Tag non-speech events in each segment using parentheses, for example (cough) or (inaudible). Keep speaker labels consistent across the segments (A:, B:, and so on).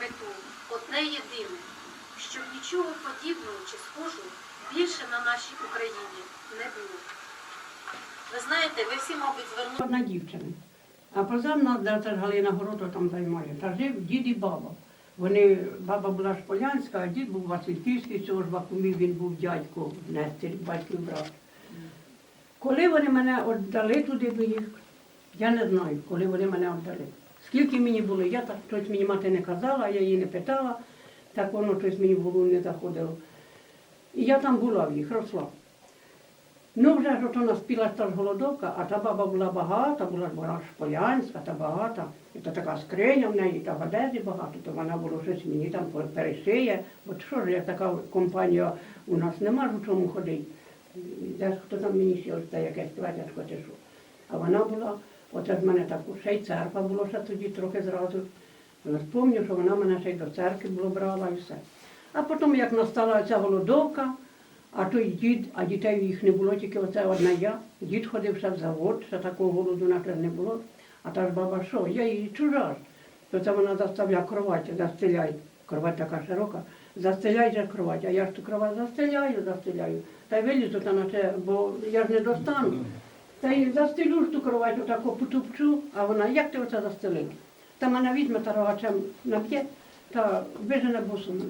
A: мету одне єдине, щоб нічого подібного чи схожого більше на нашій Україні не було. Ви знаєте, ви всі, мабуть, звернули.
B: Одна дівчина. А позад нас, де Галина Городо там займає, та жив дід і баба. Вони, баба була Шполянська, а дід був Васильківський, цього ж Бакумів, він був дядько Нестер, батьків брат. Коли вони мене віддали туди до їх, я не знаю, коли вони мене віддали. Скільки мені було, я так щось мені мати не казала, я її не питала, так воно щось мені в голову не заходило. І я там була в їх, росла. Ну, вже ж ото наспіла та ж голодовка, а та баба була багата, була ж вона шполянська та багата. І то така скриня в неї, та в одежі багато, то вона було щось мені там перешиє. От що ж, як така компанія у нас нема у чому ходити. Де ж хто там мені ще ось якесь платячко що. А вона була, в мене таку, ще й церква було ще тоді трохи зразу. Пам'ятаю, що вона мене ще й до церкви було брала і все. А потім, як настала ця голодовка, а той дід, а дітей їх не було, тільки оце одна я. Дід ходив ще в завод, ще такого голоду наче не було. А та ж баба що, я її чужа ж. То це вона заставляє кровать, застеляй. Кровать така широка. Застеляй же кровать, а я ж ту кровать застеляю, застеляю. Та й вилізу та наче, бо я ж не достану. Та й застелю ж ту кровать, отако потупчу, а вона, як ти оце застелила? Та мене візьме та рогачем наб'є, та вижене босом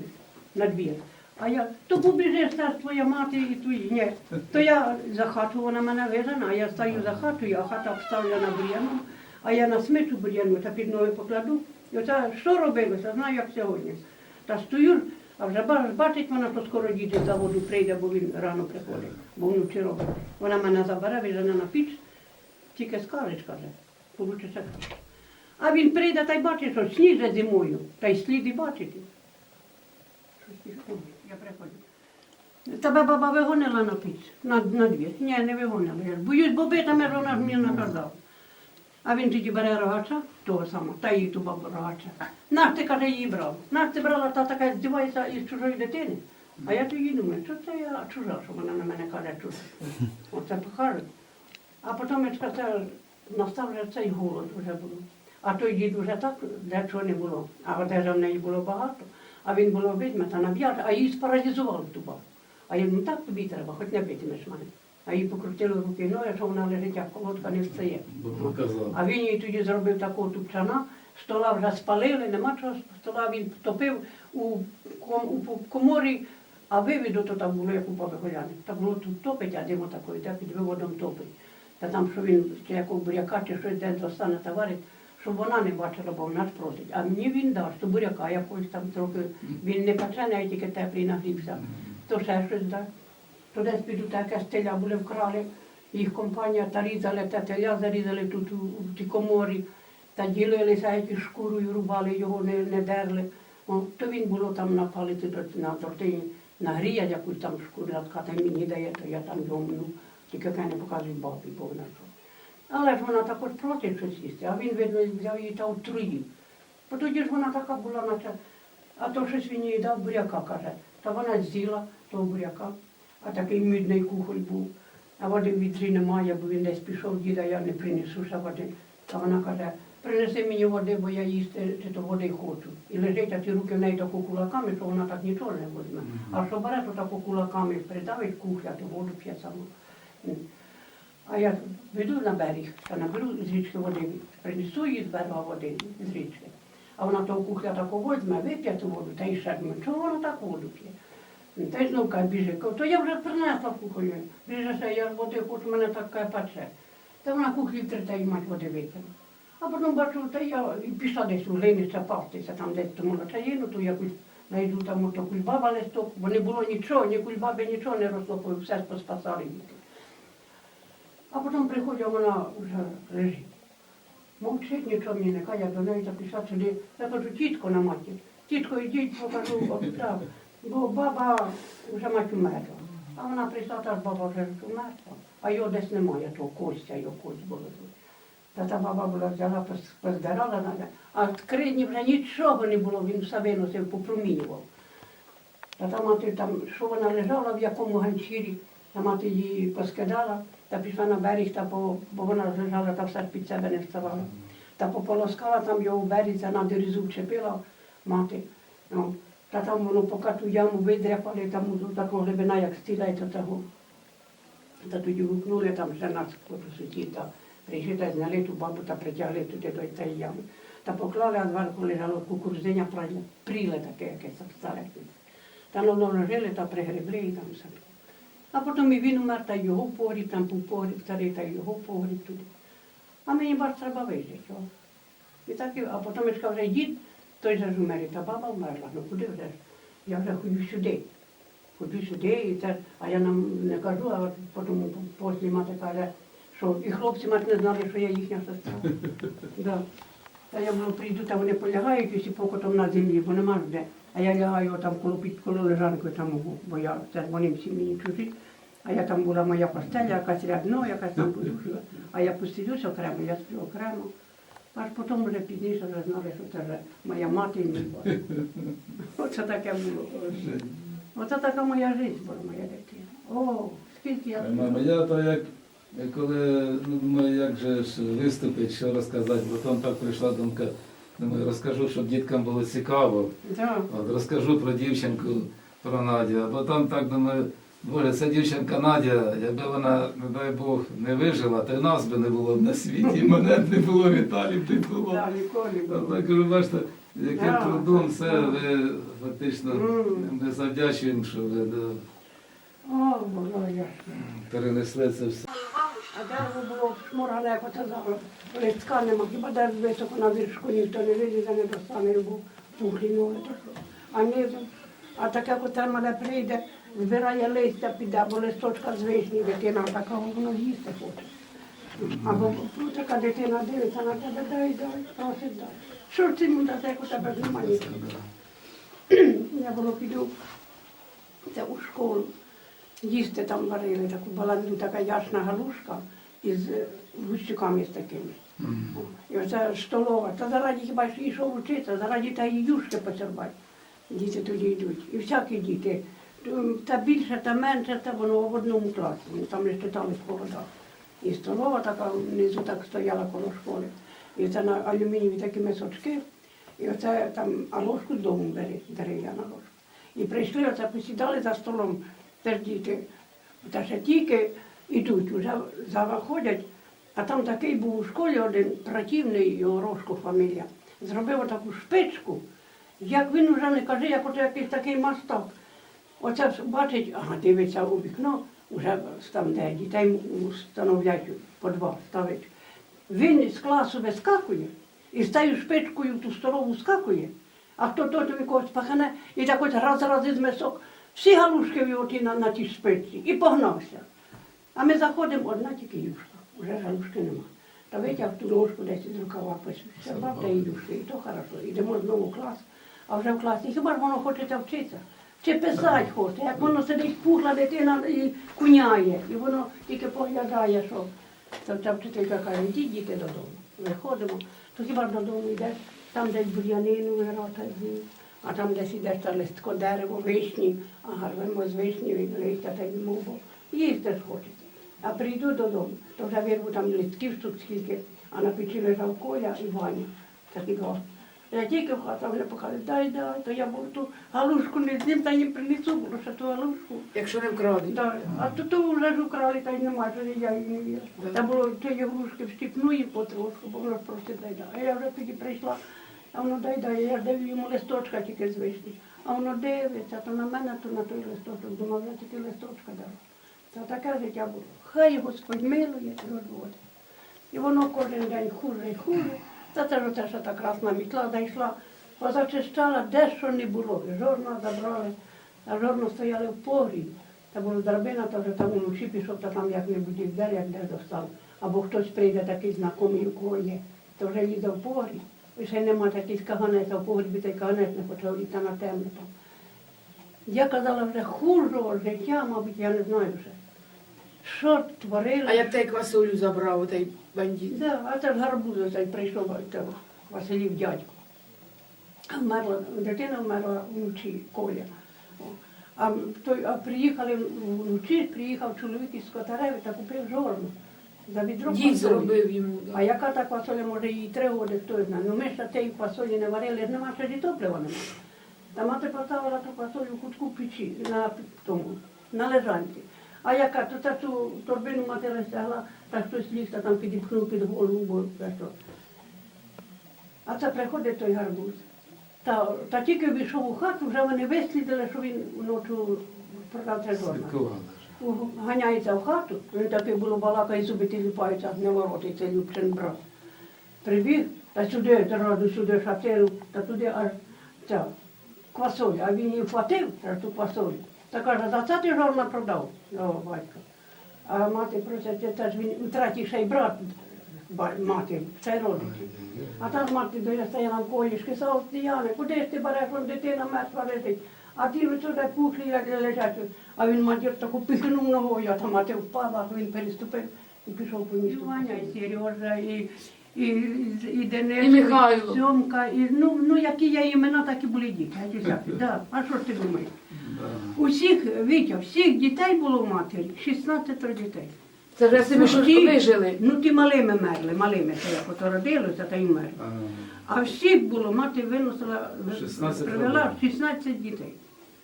B: на двір. А я, то побіжиш, та твоя мати і твої. Ні. То я за хату вона мене вижена, а я стою за хатою, а хата обставлена бур'яном, а я на смичу бур'яну та під ноги покладу. І оце що робилося, знаю, як сьогодні. Та стою, а вже бачить вона, що скоро діти з заводу прийде, бо він рано приходить, бо вночі робить. Вона мене забере, вижене на піч, тільки скажеш, каже, получиться. А він прийде та й бачить, що сніже зимою, та й сліди бачити. Щось я приходжу. Тебе баба вигонила на піч, на, на двір. Ні, не вигонила. Боюсь, бо битами вона ж мені наказав. А він тоді бере рогача, того самого, та її ту бабу рогача. Наш ти, каже, її брав. Наш ти брала, та така здівається із чужої дитини. А я тоді думаю, що це я чужа, що вона на мене каже чужа. Оце покажуть. А потім я це настав вже цей голод вже було. А той дід вже так, де чого не було. А одежа в неї було багато. А він було візьме та наб'яже, а її спаразізували ту бабу. А я ну так тобі треба, хоч не битимеш мене. А їй покрутили руки ноги, що вона лежить, як колодка не встає. А він їй тоді зробив такого тупчана, стола вже спалили, нема чого стола, він топив у, ком, у коморі, а вивіду то там було, як у баби Голяни. Та було тут топить, а димо такої, де під виводом топить. Та там, що він чи якого буряка, чи щось десь достане та варить, щоб вона не бачила, бо вона ж просить. А мені він дасть, то буряка якогось там трохи, він не печений, а тільки теплий нагрівся, то ще щось дасть. То десь піду таке стеля були вкрали, їх компанія та різали, те теля зарізали тут у, у тій коморі, та ділилися, які шкурою рубали, його не, не дерли. О, то він було там на палиці до- на тортині, нагріє якусь там шкуру, а та мені дає, то я там йому, ну, тільки хай не показує бабі, бо вона що. Але ж вона також просить щось їсти, а він, видно, взяв її та отруїв. Бо тоді ж вона така була, наче, а то щось він їй дав буряка, каже. Та вона з'їла того буряка, а такий мідний кухоль був. А води в вітрі немає, бо він десь пішов, діда, я не принесу ще води. А вона каже, принеси мені води, бо я їсти то води хочу. І лежить, а ті руки в неї тако кулаками, що вона так нічого не возьме. А що бере, то тако кулаками придавить кухля, то воду п'є само. А я веду на берег, та наберу з річки води, принесу їй з берега води з річки. А вона того кухля таку возьме, вип'є ту воду, та й ще думає, чого вона так воду п'є? Та й знов каже, то я вже принесла кухолю. Біжи ще, я води хочу, мене так каже, пече. Та вона кухлі три та й мать води випила. А потім бачу, та я і пішла десь у линище пастися, там десь тому на чаїну, ту якусь знайду там ото кульбаба листок, бо не було нічого, ні кульбаби, нічого не росло, все поспасали діти. А потім приходить, вона вже лежить. Мовчить, нічого мені не каже, я до неї записав сюди. Я кажу, тітко на маті. Тітко, йдіть, покажу, так. Бо баба вже мать умерла. А вона прийшла, та ж баба вже умерла. А його десь немає, того костя, його кость тут. Та та баба була взяла, поздирала, на- а в кридні вже нічого не було, він все виносив, попромінював. Та та мати там, що вона лежала, в якому ганчірі, та мати її поскидала, та пішла на берег, та по, бо вона лежала, та все під себе не вставала. Та пополоскала там його в березі, на дерезу вчепила, мати. Ну, та там воно поки ту яму видряпали, там ну, така глибина, як стілець того. Та тоді гукнули там ще нас сусіда. Прийшли та зняли ту бабу та притягли туди до цієї ями. Та поклали, а зверху лежало кукурузиня пріле таке якесь старе. Та ну наложили та пригребли і там все. А потім і він умер, та його погріб, там був погріб старий, та його погріб туди. А мені бач треба вижити. І так, а потім я сказав, вже дід, той же ж умер, і та баба вмерла. Ну куди вже ж? Я вже ходжу сюди. Ходжу сюди, і це, а я нам не кажу, а от потім послі мати каже, що і хлопці мати не знали, що я їхня сестра. (laughs) да. Та я було прийду, та вони полягають усі покотом на землі, бо нема ж де. А я лягаю там коло під коло лежанкою там, у- бо я це вони всі мені чужі. А я там була моя постеля, якась рядно, якась там (laughs) подушка. А я посидюсь окремо, я сплю окремо. Аж потім вже пізніше вже знали, що це вже моя мати і мій батько. (laughs) Оце таке було. Оце така моя життя була, моя дитина. О, скільки я
C: Мама, я то як коли ну, думаю, як же ж виступити, що розказати, бо там так прийшла думка. Думаю, розкажу, щоб діткам було цікаво.
B: Да.
C: От розкажу про дівчинку, про Надю. Бо там так думаю, боже, ця дівчинка Надя, якби вона, не дай Бог, не вижила, то й нас би не було б на світі, і мене б не було, Віталій б не було.
B: Да, ніколи
C: А
B: було.
C: Так кажу, бачите, яким
B: Да,
C: трудом все,
B: так.
C: ви фактично
B: Мгм.
C: ми завдячуємо, що ви да,
B: О, Боже,
C: перенесли це все.
B: А дерево було шморгане, як оце зараз. Листка нема, хіба де високо на віршку ніхто не вилізе, не достане, був пухлі ноги. то що. А низом, а так як оце мене прийде, збирає листя, піде, або листочка з вишні, дитина така, воно їсти хоче. Або ну, така дитина дивиться на тебе, дай, дай, просить, дай. Що ж ти йому дасть, як у тебе немає. (clears throat) Я було піду це у школу. Їсти там варили таку баланду, така ясна галушка із гущиками з такими. І оце столова. Та зараді хіба ж йшов вчитися, зараді та і юшки поцербати. Діти тоді йдуть. І всякі діти. Та більше, та менше, та воно в одному класі. Вони там не читали в холодах. І столова така внизу так стояла коло школи. І це на алюмінієві такі мисочки. І оце там, а ложку з дому бери, дерев'яна ложка. І прийшли, оце посідали за столом, теж діти, та ще тільки йдуть, вже заходять, а там такий був у школі один противний, його Рожко фамілія, зробив таку шпичку, як він вже не каже, як ото якийсь такий мастак. Оце бачить, ага, дивиться у вікно, вже там, де дітей встановлять по два ставить. Він з класу вискакує і з тою шпичкою в ту столову скакує, а хто то тобі когось пахане, і так ось раз раз із мисок, всі галушки в його на, на тій шпичці, і погнався. А ми заходимо, одна тільки юшка, вже галушки нема. Та витяг ту ложку десь із рукава посвіщав, та і юшки, і то хорошо. Йдемо знову в клас, а вже в класі, хіба ж воно хочеться вчитися? Чи писати хоче, як воно сидить пухла дитина і куняє, і воно тільки поглядає, що то ця вчителька каже, йдіть діти додому. Виходимо, то хіба додому йдеш, там десь бур'янину вирота, а там десь йдеш та листко дерево, вишні, ага, рвемо з вишні листя та й мову. Їсти хочеться. А прийду додому, то вже вирву там листків штук скільки, а на печі лежав Коля і Ваня. Такий гость. Я тільки в хату вже показую, дай, дай, то я був ту галушку не з'їм, та їм принесу, було ще ту галушку.
D: Якщо не вкрадуть.
B: Да. А то, то вже ж украли, та й немає, що я їй не вірю.
D: Да.
B: Та було ті грушки встіпну і потрошку, бо воно ж просто дай дай. А я вже тоді прийшла, а воно дай дай, я ж даю йому листочка тільки з вишні. А воно дивиться, то на мене, то на той листочок. Думав, я тільки листочка дала. Та таке життя було. Хай Господь милує і розводить. І воно кожен день хуже і хуже. Та це ж що та красна мітла зайшла, позачищала, де що не було. І жорна забрали, а жорно стояли в погрібі. Та була драбина, то вже там вночі пішов, та там як-небудь двері, як де достав. Або хтось прийде такий знайомий, у кого є, то вже їде в погріб. І ще нема такий каганець, а в погрібі той каганець не почав літи на темне там. Я казала вже хужого життя, мабуть, я не знаю вже. Що творили?
D: А як той квасолю забрав, той бандит?
B: Да, а це ж гарбуз цей прийшов це, Василів дядько. Вмерла, дитина вмерла вночі, Коля. А, той, а приїхали вночі, приїхав чоловік із Скотареви та купив жорну. За відро
D: Дід зробив йому.
B: А яка та квасоля, може їй три роки, хто знає. Ну ми ж тієї квасолі не варили, нема ще топлива нема. Та мати поставила ту квасолю в кутку печі на тому, на лежанці. А яка, то та ту торбину мати розтягла, та хтось ліг та там підіпхнув під голову, бо це що. А це приходить той гарбуз. Та, та тільки війшов у хату, вже вони вислідили, що він вночі продав це.
C: Слідкували.
B: Ганяється в хату, він такий було балака і зуби тіліпаються, не воротиться Любчин брат. Прибіг, та сюди, зразу сюди шатину, та туди аж ця квасоля, а він її вхватив, ту квасолю. Та каже, за це ти жорна продав, його батько. А мати просить, це ж він втратив брат мати, це й родичі. А та ж мати біля стояла в колішки, Діяне, куди ж ти береш, вон дитина мертва лежить. А ті сюди пухлі, як лежать. А він матір таку пихнув ногою, а та мати впала, він переступив і пішов по місту. Ваня, і Сережа, і, і, і Денис,
D: І Михайло.
B: і Сьомка, і, ну, ну, які є імена, так і були діти. А, десяті, да. а що ж ти думаєш? Усіх, Вітя, всіх дітей було в матері, 16 дітей.
D: Це ж собі що
B: ті-
D: вижили.
B: Ну, ті малими мерли, малими, це як ото родилося, та й мерли.
C: А,
B: А всіх було, мати виносила,
C: 16
B: привела 16 дітей.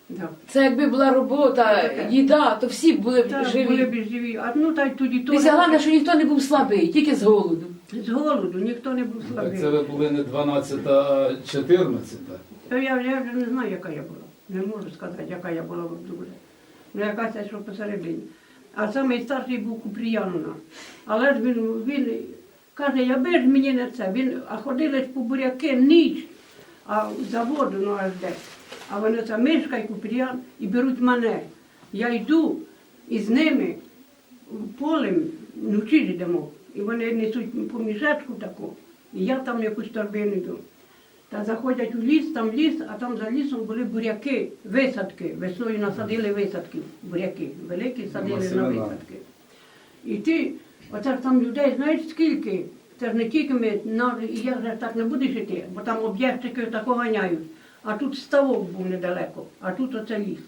B: Да.
D: Це якби була робота,
B: Таке.
D: їда, то всі б були б
B: Так, були
D: живі.
B: б живі. А ну та й тоді
D: І головне, що ніхто не був слабий, тільки з голоду.
B: З голоду, ніхто не був слабий.
C: це ви були не 12, а 14.
B: Та я, я вже не знаю, яка я була. Не можу сказати, яка я була дуже. Ну, якась я що посередині. А самий старший був Купріян. Але ж він, він каже, я ж мені не це. Він, а ходили ж по буряки ніч, а за воду, ну аж десь. А вони це Мишка і Купріян і беруть мене. Я йду і з ними полем вночі ж йдемо. І вони несуть по мішечку таку. І я там якусь торбину йду. Та заходять у ліс, там ліс, а там за лісом були буряки, висадки. Весною насадили висадки, буряки. Великі садили на висадки. І ти, оце ж там людей, знаєш скільки? Це ж не тільки ми, і я вже так не будеш йти, бо там об'єктики тако ганяють. А тут ставок був недалеко, а тут оце ліс.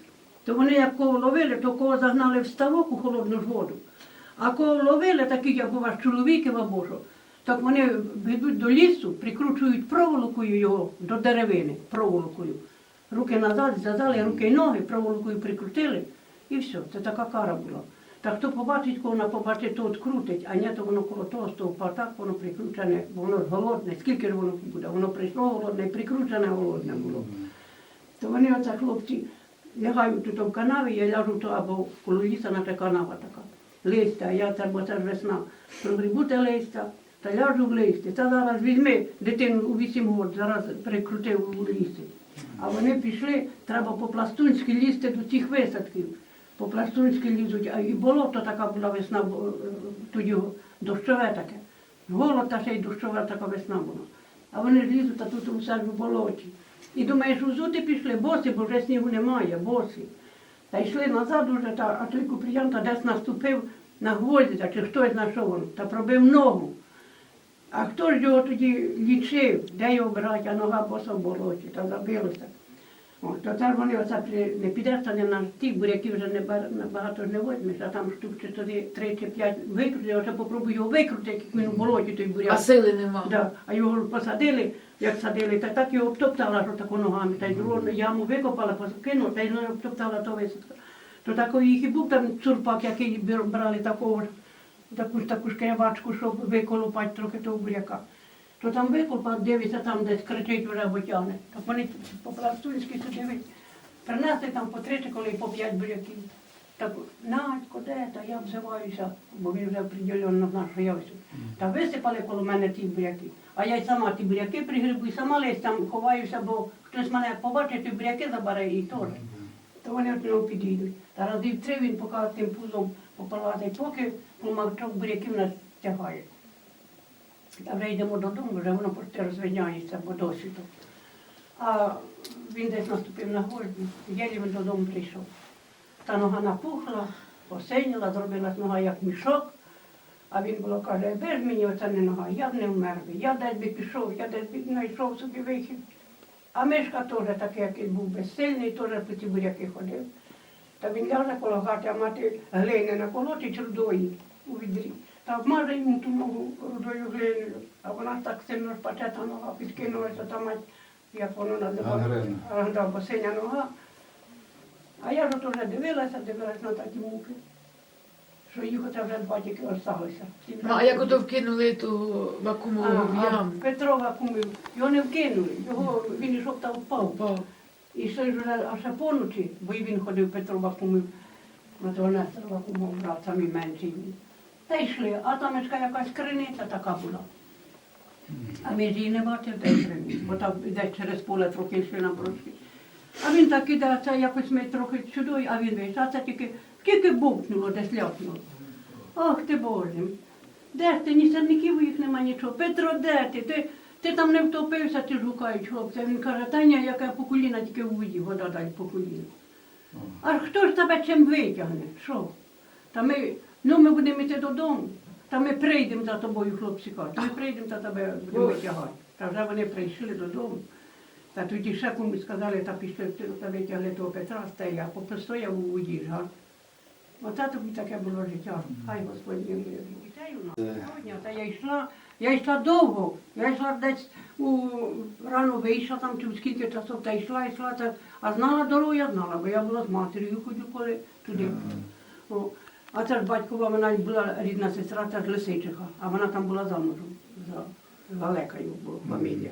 B: То вони як кого ловили, то кого загнали в ставок у холодну воду. А кого ловили, такі як у вас чоловіків або що, так вони ведуть до лісу, прикручують проволокою його до деревини, проволокою. Руки назад, зв'язали, руки й ноги, проволокою прикрутили, і все, це така кара була. Так хто побачить, кого вона побачить, то открутить, а ні, то воно коло того стовпа, так воно прикручене, воно ж голодне, скільки ж воно буде, воно прийшло голодне, прикручене голодне було. То вони оце хлопці лягають тут в канаві, я ляжу то або коло ліса, наша канава така. Листя, я це, бо це ж весна. Прогрібу те листя, та ляжу в листі. Та зараз візьми дитину у 8 років, зараз прикрутив у лісі. А вони пішли, треба по-пластунськи лізти до тих висадків. По-пластунськи лізуть, а і болото така була весна, тоді дощове таке. Голод та ще й дощова така весна була. А вони ж лізуть, а тут усе ж у болоті. І думаєш, узути пішли, боси, бо вже снігу немає, боси. Та йшли назад уже, та, а той купріян та десь наступив на гвоздя, чи хтось знайшов він, та пробив ногу. А хто ж його тоді лічив, де його брати, а нога боса в болоті, та забилося. О, то це ж вони оце при- не підеш, та не на ті буряки вже не ба- на багато ж не возьмеш, а там штук чи чотири, три чи п'ять викрути, вже попробую його викрути, як він у болоті той буряк.
D: А сили нема.
B: Да. А його посадили, як садили, так так його обтоптала, що тако ногами, та й другу яму викопала, кинула, та й обтоптала то висадка. То такий їх і був там цурпак, який брали такого ж, таку ж таку шкрябачку, щоб виколупати трохи того буряка. То там викопав, дивиться, там десь кричить вже або тягне. Так вони по-пластунськи ви- принесли там по три чи коли по п'ять буряків. Так, Надько, де та я взиваюся, бо він вже приділено знав, що я ось. Та висипали коло мене ті буряки. А я й сама ті буряки пригрібу, і сама лись там ховаюся, бо хтось мене побачить, ті буряки забере і теж. То вони от нього підійдуть. Та разів три він поки тим пузом попалазить, поки помовчок буряків нас тягає. Та вже йдемо додому, вже воно почти розвиняється, бо досвіду. А він десь наступив на гвозді, єлі він додому прийшов. Та нога напухла, посиніла, зробилась нога як мішок. А він було каже, ж мені оце не нога, я б не вмер би, я десь би пішов, я десь би знайшов собі вихід. А Мишка теж такий, який був безсильний, теж по ті буряки ходив. Та він ляже коло хати, а мати глини наколотить рудої у відрі. та вмаже йому ту ногу рудою глиною. А вона так сильно шпаче та нога підкинулася, там, ать, як воно називається.
C: Гангрена.
B: Бо синя нога. А я ж уже дивилася, дивилася на такі муки, що їх оце вже два тільки осталося.
D: Ну, а як ото вкинули ту вакуумову в яму?
B: Петрова кумив, його не вкинули, його він йшов та впав.
D: Упав.
B: І ще ж вже аж поночі, бо і він ходив Петрова кумив, на того Несторова кумов брат, самий менший. Та йшли, а там яка якась криниця така була. А ми ж її не бачили, де криниця, бо там десь через поле трохи йшли на брошки. А він так іде, а це якось ми трохи сюди, а він вийшов, а це тільки, тільки бухнуло, десь ляпнуло. Ох ти Боже, де ж ти, ні сірників їх нема нічого. Петро, де ти? Ти, ти там не втопився, ти ж хлопця. Він каже, та ні, яка по коліна тільки у воді, вода дай по коліна. А хто ж тебе чим витягне? Що? Та ми, ну ми будемо йти додому. Та ми прийдемо за тобою, хлопці кажуть. Ми прийдемо та тебе будемо витягати. Та вже вони прийшли додому. Та тоді ще комусь сказали, та пішли та витягли того Петра, та я постояв у воді ж, га. Оце тобі таке було життя. Хай Господь милує дітей у нас. Сьогодні, та я йшла, я йшла довго. Я йшла десь у рано вийшла там чи скільки часов, та йшла, йшла, та, а знала дорогу, я знала, бо я була з матір'ю, ходжу коли туди. О, а це ж батькова, вона була рідна сестра, це ж Лисичиха, а вона там була замужем, за Галекою була фамілія.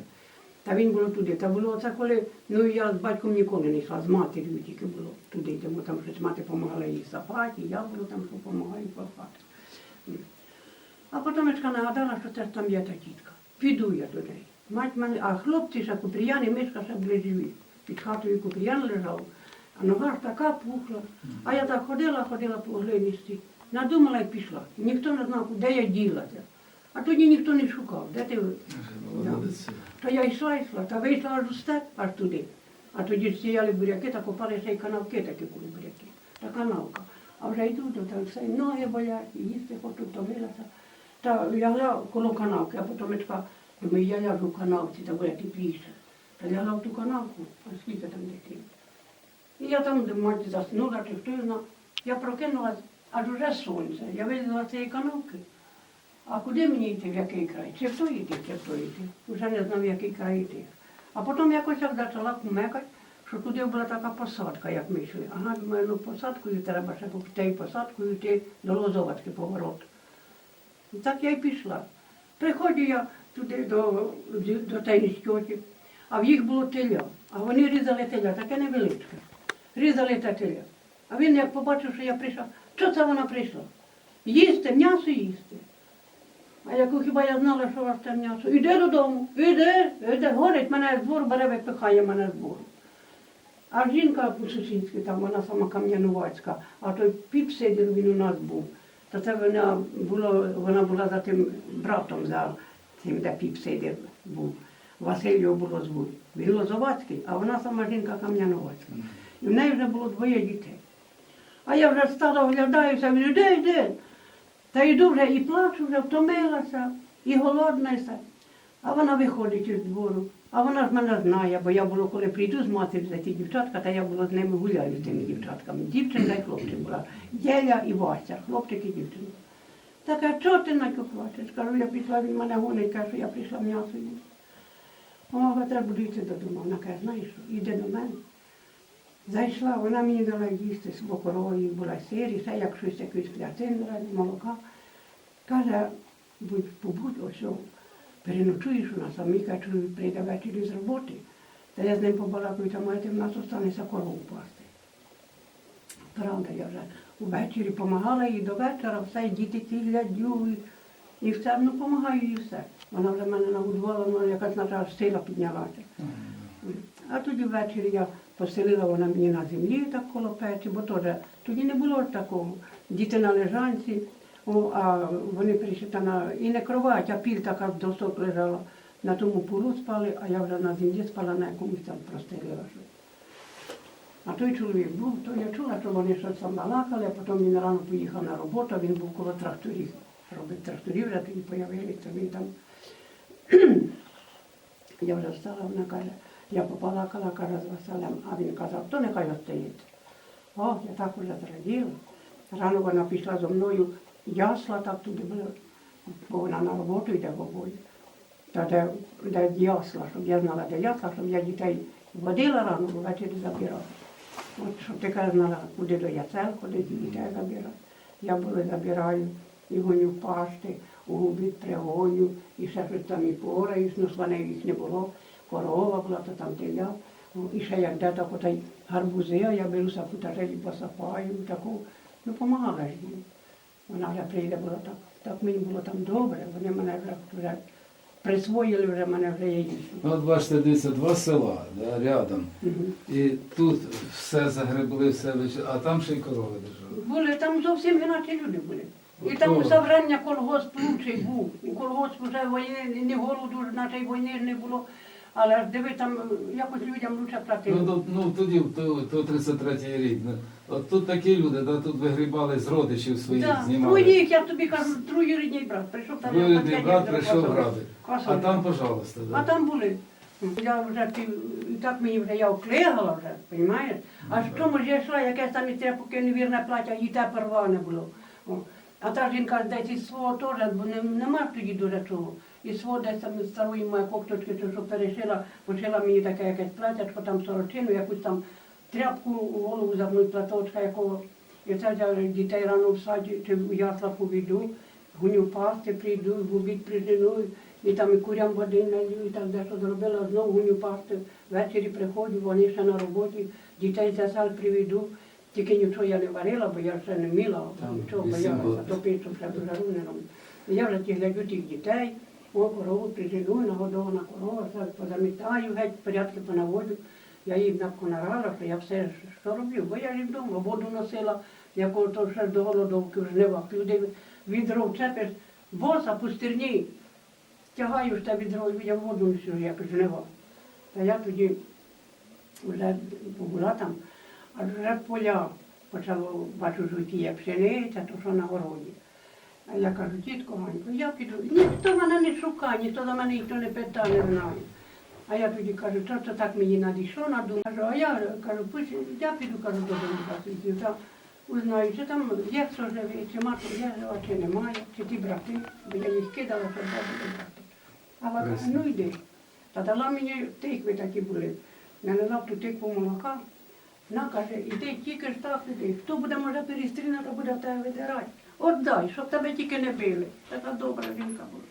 B: Та він було туди. Та було це коли, ну я з батьком ніколи не йшла, з матір'ю тільки було туди, йдемо там щось мати допомагала їй сапати, я буду там, що допомагаю копати. А потім нагадала, що це ж там є та тітка. Піду я до неї. Мать мене, а хлопці ще куприян і мишка ще були живі. Під хатою куприян лежав, а нога ж така пухла. А я так ходила, ходила по глиністі, надумала і пішла. Ніхто не знав, де я ділася. А тоді ніхто не шукав, де ти.
C: Молодець.
B: То я йшла, йшла, та вийшла аж у степ, аж туди. А тоді ж сіяли буряки, та копали й канавки такі були буряки. Та канавка. А вже йду, то там все, і ноги болять, і їсти хочу, втомилася. Та лягла коло канавки, а потім така, думаю, я ляжу в канавці, та буде тепліше. Та лягла в ту канавку, а скільки там дитин. І я там, де мать заснула, чи хто знав. Я прокинулась, аж уже сонце. Я вилізла з цієї канавки. А куди мені йти, в який край? Чи в той йти, чи в той йти? Вже не знав, в який край йти. А потім якось я почала кумекати, що туди була така посадка, як ми йшли. Ага, думаю, ну посадкою треба ще тією посадкою йти до Лозовацький поворот. І так я й пішла. Приходжу я туди до, до тієї тьоті, а в їх було теля. А вони різали теля, таке невеличке. Різали те теля. А він як побачив, що я прийшла, що це вона прийшла? Їсти, м'ясо їсти. А яку хіба я знала, що у вас там м'ясо? Іди додому, іди, іди, горить мене з двору, бере, випихає мене з двору. А жінка по сусідськи, там вона сама кам'янувацька, а той піп сидів, він у нас був. То це вона, було, вона була за тим братом, за тим, де піп сидів був. Василь його було звуть. Він Лозовацький, а вона сама жінка кам'янувацька. І в неї вже було двоє дітей. А я вже стала, оглядаюся, він іде, йде. Та йду вже і плачу, вже втомилася, і голодна. все. А вона виходить із двору. А вона ж мене знає, бо я було, коли прийду з матері за ті дівчатка, та я була з ними гуляю з тими дівчатками. Дівчинка і хлопчик була. Єля і Вася, хлопчик і дівчинка. Така, чого ти Надько плачеш? Кажу, я пішла, він мене гонить, каже, що я прийшла м'ясо їсти. О, я буду йти додому. Вона каже, знаєш що, іди до мене. Зайшла, вона мені дала їсти з бокорової, була сир, і все, як щось якусь кляцин, молока. Каже, будь побудь, ось, переночуєш у нас, а мій каже, чоловік прийде ввечері з роботи. Та я з ним побалакаю, та маєте в нас останеться корову пасти. Правда, я вже увечері допомагала їй до вечора, все, і діти ті глядю, і, і все, ну допомагаю їй все. Вона вже мене нагодувала, вона якась наша сила піднялася. А тоді ввечері я поселила вона мені на землі так коло печі, бо теж тоді не було такого. Діти на лежанці, о, а вони прийшли та на і не кровать, а піль така в досок лежала. На тому полу спали, а я вже на землі спала на якомусь там простелила. А той чоловік був, то я чула, що вони щось там балакали, а потім він рано поїхав на роботу, він був коло тракторів. Робив тракторів, вже тоді появилися, він там. (clears throat) Я вже встала, вона каже, я побалакала, каже, з Василем, а він казав, то нехай остається. О, я так уже зраділа. Рано вона пішла зо мною, ясла так туди були. бо вона на роботу йде в. Та де, де ясла, щоб я знала, де ясла, щоб я дітей водила рано, ввечері забирала. От щоб кажеш, знала, куди до ясел, куди дітей забирати. Я були забираю і гоню пашти, у губі пригоню, і ще щось там і пораюсь, ну свиней їх не було, корова була, то там теля. І ще як де так отай гарбузи, а я беруся кутажі і посапаю, таку, ну помагала ж їм. Вона вже прийде було так, так мені було там добре, вони мене вже, вже присвоїли вже мене вже.
C: Ну, От бачите, дивіться, два села да, рядом.
B: Мгм.
C: І тут все загребли, все вич- а там ще й корови держали.
B: Були там зовсім іначе люди були. І там
C: то.
B: забрання колгосп лучший був. У колгосп вже війни, не голоду, наче й війни ж не було. Але ж диви, там якось людям лучше платили.
C: Ну, ну тоді, то, то 33-й рік. ну, От тут такі люди, да, тут вигрібали з родичів своїх,
B: Да.
C: знімали.
B: Твоїх, я тобі кажу, троюрідний брат. Прийшов там.
C: Двоюрідний
B: п'ять
C: брат прийшов
B: квасолі.
C: грати.
B: Квасолі.
C: А там, пожалуйста,
B: А
C: да.
B: там були. Я вже пів, так мені вже я оклегала вже, розумієш? А
C: Ну,
B: в тому ж я йшла, якесь там і треба, поки невірне плаття, і те порване було. О. А та жінка десь із свого теж, бо не, нема ж тоді дуже чого. І там з старої моєї кокточки, то що перешила, пошила мені таке якесь платтячко, там сорочину, якусь там тряпку у голову забнуть платочка якого. І це я дітей рано в саді, чи в ясла повіду, гуню пасти прийду, в обід прижену, і там і курям води налью, і так дещо зробила, знову гуню пасти. Ввечері приходжу, вони ще на роботі, дітей за саль приведу. Тільки нічого я не варила, бо я ще не вміла, нічого боялася, то пічу ще дуже. Я вже ті глядю тих дітей, о, корову прижену, нагодована корова, позамітаю, геть порядки понаводжу. Я їм напонарала, що я все що роблю, бо я ж вдома воду носила, якого то ще до голодовки в жнивах. Люди відро вчепиш, боса пустирні, тягаю ж те відро, я воду несу, як жнива. Та я тоді вже була там, а вже поля почало, бачу, жовтіє пшениця, то що на городі. А я кажу, тітко Ганько, я піду. Ніхто мене не шукає, ніхто за мене ніхто не питає, не знає. А я тоді кажу, що це так мені надійшло на думку. Кажу, а я кажу, пусть я піду, кажу, додому засвітів. Узнаю, чи там є хто живий, чи мати є жива, чи немає, чи ті брати, бо я їх кидала, щоб бабу брати. А вона каже, ну йди. Та дала мені тикви такі були. Я не дав ту тикву молока. Вона каже, іди тільки ж так іди. Хто буде може перестріляти, то буде в тебе видирати. От дай, щоб тебе тільки не били. Така добра жінка була.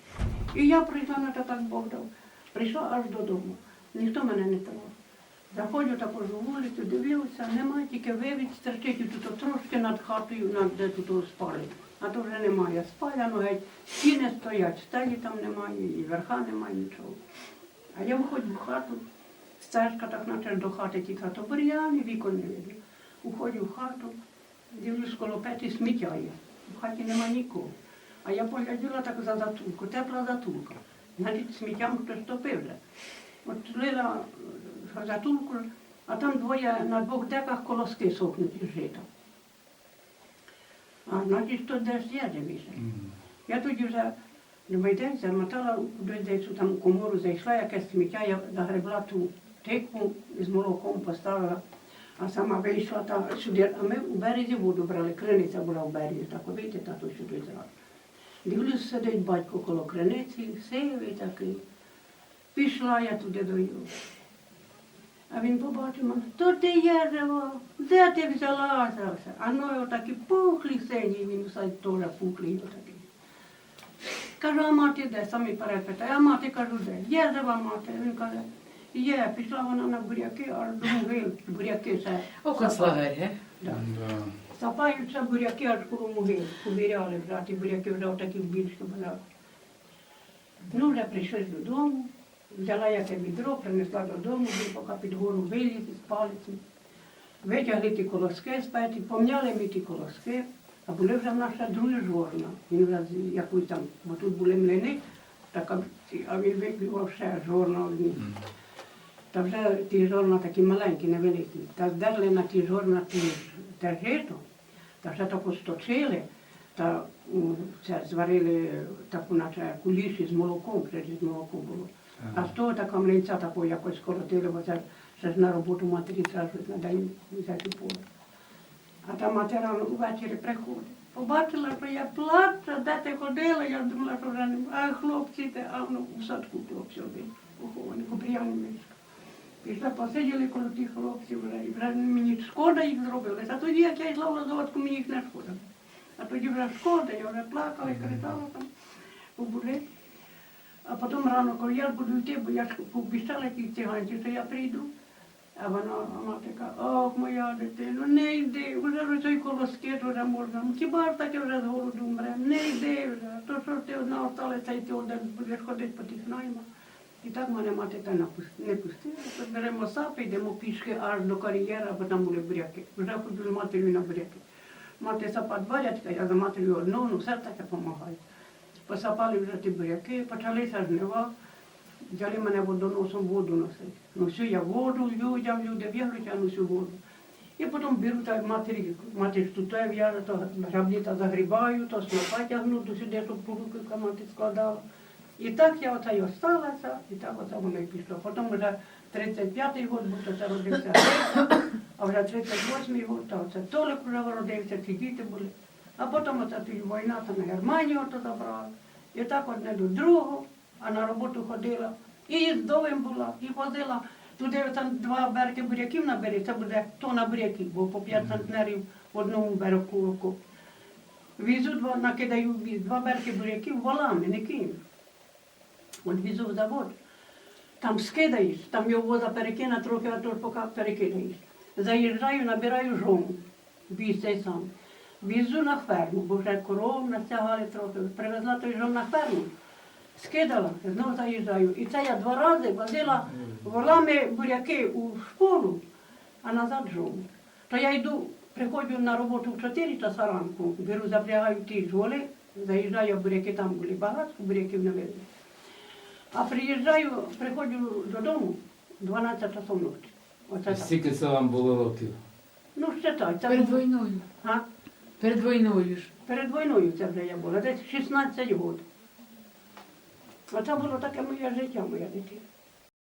B: І я прийшла на те так Бог дав. Прийшла аж додому. Ніхто мене не трогав. Заходжу також у вулицю, дивилася, немає, тільки вивід стерчить тут трошки над хатою, над де тут спали. А то вже немає. Спаляно геть, стіни стоять, стелі там немає, і верха немає нічого. А я виходжу в хату, стежка так наче до хати тіка, то бур'ян і вікон не видно. Уходжу в хату, дивлюсь коло петі сміття є. В хаті нема нікого. А я погляділа так за затулку, тепла затулка. Значить, сміттям хтось топив. От лила е, затулку, а там двоє на двох деках колоски сохнуть із жита. А значить, то десь є дивіться. Я тоді вже любий день замотала кудись десь у там комору, зайшла якесь сміття, я загребла ту тикву з молоком поставила, а сама вийшла та сюди. А ми у березі воду брали, криниця була в березі, так вийти тато сюди зразу. Дивлюсь, сидить батько коло криниці, сивий такий. Пішла я туди до його. А він побачив мене, то ти є жива, де ти взялася? А ну отакі пухлі сині, він все теж пухлий отакий. Кажу, а мати де? Самі перепитає, а мати кажу, де? Є жива мати. Він каже, є, пішла вона на буряки, аж до могил, буряки ще.
D: О, концлагер, ге?
B: Да.
C: Да.
B: Сапаються буряки аж коло могил, побіряли вже, а ті буряки вже отакі більші були. Ну, вже прийшли додому, взяла я те відро, принесла додому, поки під гору виліз із палиці. Витягли ті колоски з петі, помняли ми ті колоски, а були вже в нас ще другі жорна. Він вже з якусь там, бо тут були млини, так, а він виклював ще жорна одні. Та вже ті жорна такі маленькі, невеликі. Та здерли на ті жорна ті те жито, та вже таку сточили, та це зварили таку, наче куліші з молоком, з молоком було. А з того така млинця такого якось скоротили, бо це ще ж на роботу матері треба щось на день взяти поле. А та мати рано ввечері приходить. Побачила, що я плачу, де ти ходила, я думала, що вже не а хлопці, а ну в садку хлопці один, поховані, Куприяни міська. Пішла, посиділи коло тих хлопців вже, і вже мені шкода їх зробили. А тоді, як я йшла в Лозоватку, мені їх не шкода. А тоді вже шкода, я вже плакала і кричала там, побули. А потім рано, коли я буду йти, бо я ж пообіцяла якій циганці, що я прийду. А вона, а мати каже, ох, моя дитино, не йди, вже ж цей колоскет вже можна. Ну, Хіба ж таки вже з голоду вмре? Не йди вже. То що ж ти одна осталася, і ти один будеш ходити по тих наймах. І так мене мати та не пустила. Беремо сапи, йдемо пішки аж до кар'єра, бо там були буряки. Вже ходили з матір'ю на буряки. Мати сапа два рядка, я за матір'ю одну, ну все таке допомагає. Посапали вже ті буряки, почалися жнива. Взяли мене водоносом воду носити. Ну все, я воду людям, люди б'ють, я носю воду. І потім беру так матері, матері тут в'яже, то граблі та загрібаю, то снопа тягну до сюди, щоб поруки мати складала. І так я оце й осталася, і так оце воно і пішло. Потім вже 35-й год, бо то це родився, а вже 38-й год, то це Толик вже родився, ці діти були. А потім оце війна на Германію ото забрала. І так одне до другого, а на роботу ходила. І їздовим була, і возила. Туди там два береги буряків набери, це буде тона буряків, бо по 5 центнерів в одному берегу. Візу два, накидаю віз, два береги буряків волами, не ким. В завод. Там скидаєш, там його воза перекине трохи, а поки перекидаєш. Заїжджаю, набираю жому, віз цей сам. Візу на ферму, бо вже коров настягали трохи. Привезла той жом на ферму, скидала, знову заїжджаю. І це я два рази возила волами буряки у школу, а назад жому. То я йду, приходжу на роботу в 4 часа ранку, беру, запрягаю ті ж воли, заїжджаю, буряки там були багато, буряків не видно. А приїжджаю, приходжу додому 12 часов ночі. Оце так.
C: Скільки це вам було років?
B: Ну, ще так. Це
D: Перед
B: було-
D: війною.
B: А?
D: Перед війною ж.
B: Перед війною це вже я була, десь 16 років. Оце було таке моє життя, моя дитина.